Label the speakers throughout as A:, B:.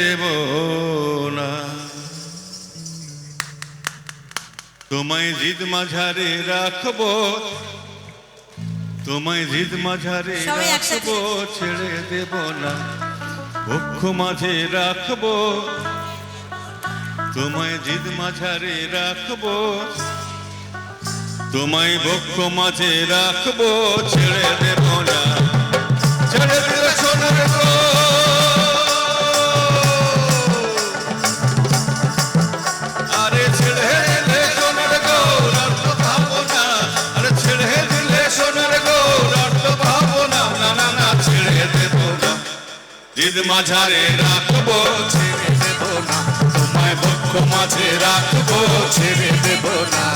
A: দেব না। তোমায় জিদ মাঝারে রাখব তোমায় জিদ মাঝারে রাখব ছেড়ে দেব না। বক্ষ মাঝে রাখব তোমায় জিদ মাঝারে রাখব তোমায় বক্ষ মাঝে রাখব ছেড়ে দেব না। ছেড়ে দিলে সোনার জিদ মাঝারে রাখব ছেড়ে দেব না। তোমায় বক্ষ মাঝে রাখব ছেড়ে দেব না।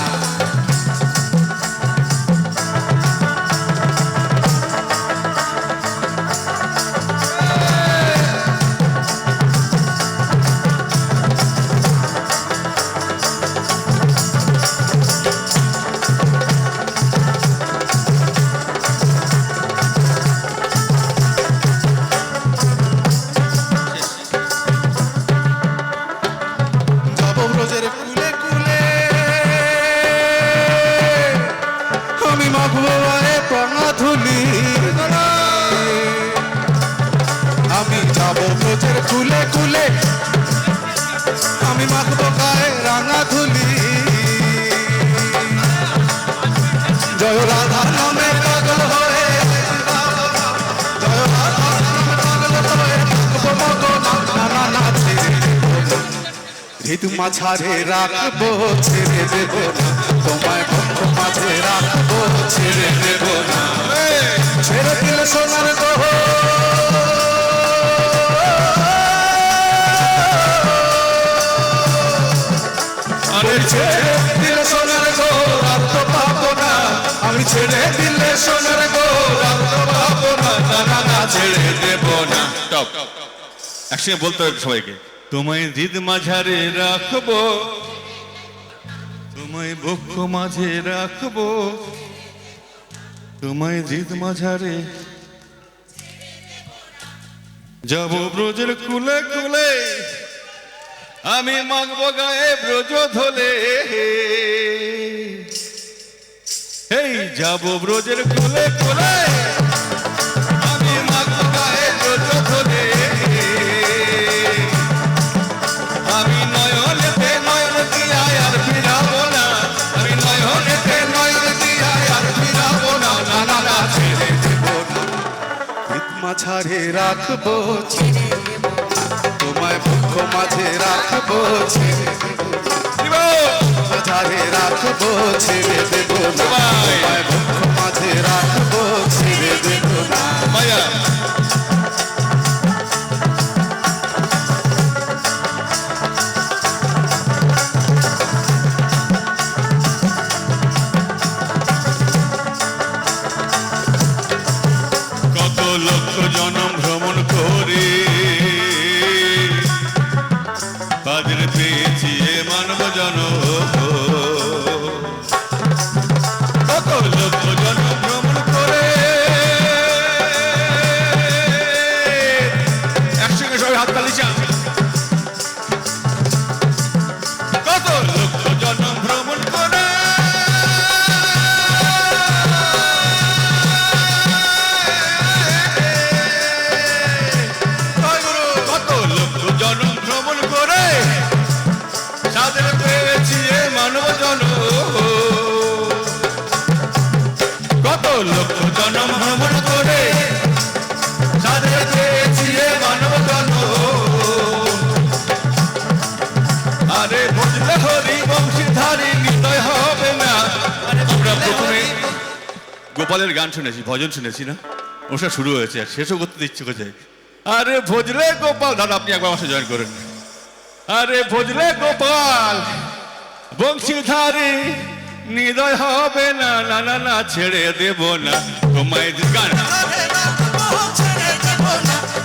B: আমি মাখবো আয়ে প্রাণা ধুলি। আমি যাব ব্রজের কুলে কুলে আমি মাখবো গায়ে রাঙা ধুলি। জয় রাধা নামে পাগল হয়ে। জয় রাধা নামে পাগল হয়ে। মাখবো মগন না না না হৃদ মাঝারে রাখব, ছেড়ে দেব না। দিলে সোনার গো আর পাবো না। আমি ছেড়ে দিলে সোনার গো আর পাবো না। না
A: ছেড়ে দেব না। টপ। একসঙ্গে বলতে হবে সবাইকে, তোমায় জিদ মাঝারে রাখব। তোমায় বক্ষ মাঝে রাখব। তোমায় জিদ মাঝারে। যাব ব্রজের কুলে কুলে। আমি মাগব গায়ে ব্রজ ধলে। এই যাব ব্রজের কুলে কুলে। আমি মাগবো গায়ে ব্রজ ধলে। আমি নয়নেতে নয়ন দিয়া আর ফিরাবো না। আমি নয়নেতে নয়ন দিয়া আর ফিরাবো না। না না ছেড়ে দেব না।
B: হৃদ রাখব, ছেড়ে মাঝে রাখব ছেড়ে। মাঝারে রাখব ছেড়ে দেব মাঝে রাখব ছেড়ে দেব না।
A: একসঙ্গে সবাই হাত তালি চান করে। কত লক্ষ জন। কত লক্ষ জনম ভ্রমণ করে। সাদের গোপালের গান শুনেছি, ভজন শুনেছি না? ওটা শুরু হয়েছে, আর শেষও করতে ইচ্ছে করছে আরে ভজলে গোপাল, দাদা, আপনি একবার আমার জয়েন করেন। আরে ভজলে গোপাল, বংশীধারী, নিদয় হবে না না না না, ছেড়ে দেব না। তোমায় গান,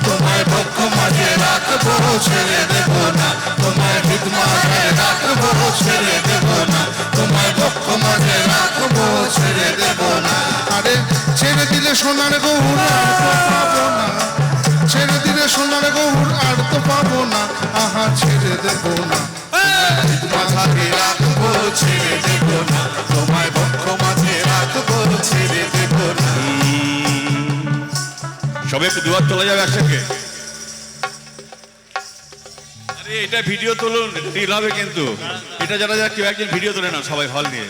B: তোমায় বক্ষ মাঝে রাখব, ছেড়ে দেব না। তোমায় হৃদ মাঝে রাখব, ছেড়ে দেব না। তোমায় বক্ষ মাঝে রাখব। দিলে সোনার গৌর আর তো পাবো না। ছেড়ে দিলে সোনার গৌর আর তো পাবো না। ছেড়ে দেব না। মাঝারে রাখব ছেড়ে দেব না। তোমায় বক্ষ মাঝে রাখব ছেড়ে দেব না।
A: সবে একটু দুয়ার তোলা যাবে একসঙ্গে। আরে এটা ভিডিও তুলুন। রিল হবে কিন্তু। এটা যারা যারা কেউ একজন ভিডিও তোলে না সবাই হল নিয়ে।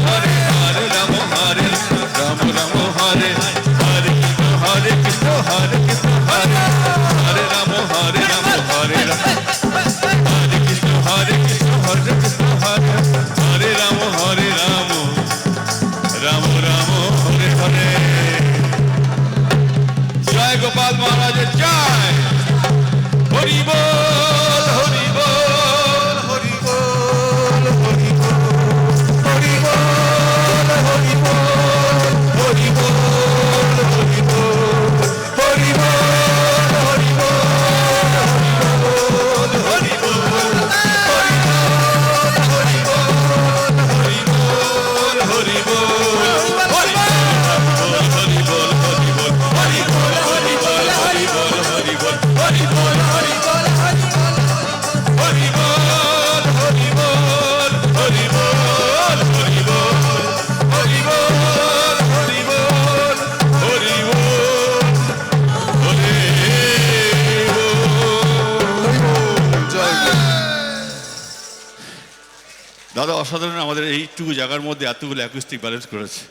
A: দাদা, অসাধারণ আমাদের এইটুকু জায়গার মধ্যে এতগুলো অ্যাকুস্টিক ব্যালেন্স করেছে।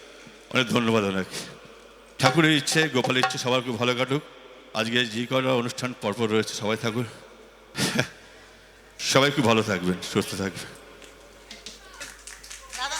A: অনেক ধন্যবাদ অনেক ঠাকুরের ইচ্ছে, গোপালের ইচ্ছে, সবার খুব ভালো কাটুক। আজকে যে কটা অনুষ্ঠান পরপর রয়েছে, সবাই থাকুন। সবাই খুব ভালো থাকবেন, সুস্থ থাকবেন।
C: দাদা